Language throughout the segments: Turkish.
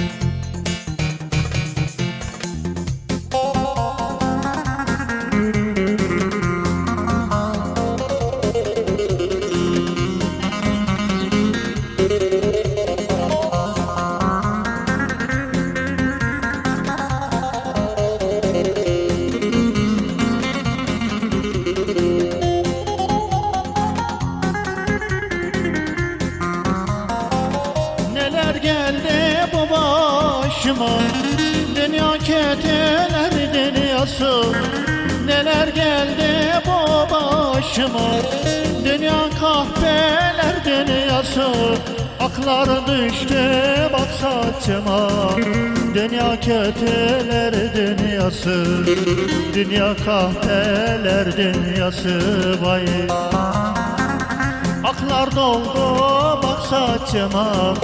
Neler başıma. Dünya keteler dünyası Neler geldi bu başıma? Dünya kahveler dünyası Aklar düştü bak saçıma. Dünya keteler dünyası Dünya kahveler dünyası vay. Aklar doldu saçıma.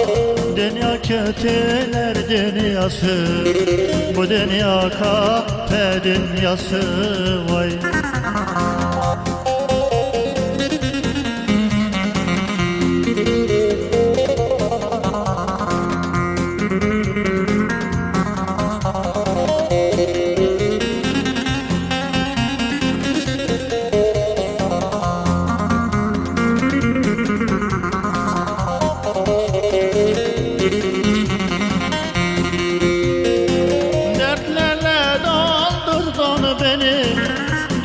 Dünya kötüler dünyası. Bu dünya kahpe dünyası. Vay Dertlerle doldurdun beni.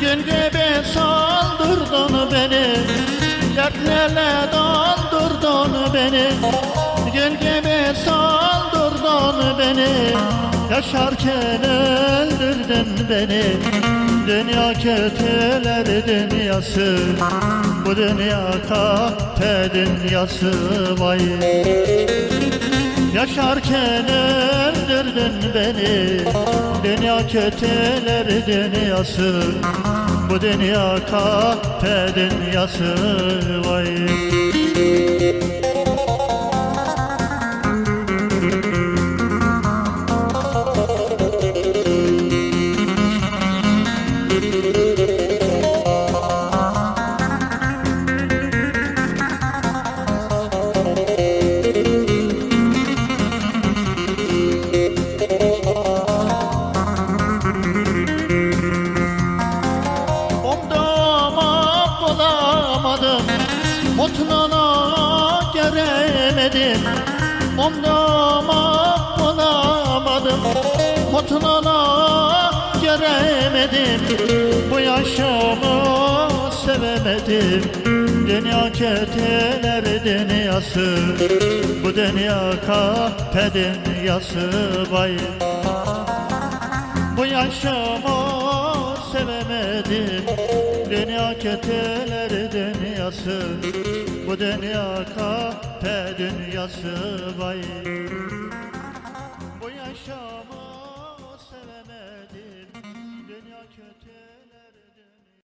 Gün gibi saldırdın beni. Dertlerle doldurdun beni. Gün gibi saldırdın beni. Yaşarken öldürdün beni Dünya kötüler dünyası. Bu dünya kahpe dünyası vay. Yaşarken öldürdün beni Dünya kötüler dünyası. Bu dünya kahpe dünyası vay bulamadım. Mutluluğa göremedim Omdama bulamadım Mutluluğa göremedim Bu yaşamı sevemedim. Dünya kötüler dünyası. Bu dünya kahpe dünyası vay. Bu yaşamı sevemedim Dünya kötüler dünyası Bu dünya kahpe dünyası vay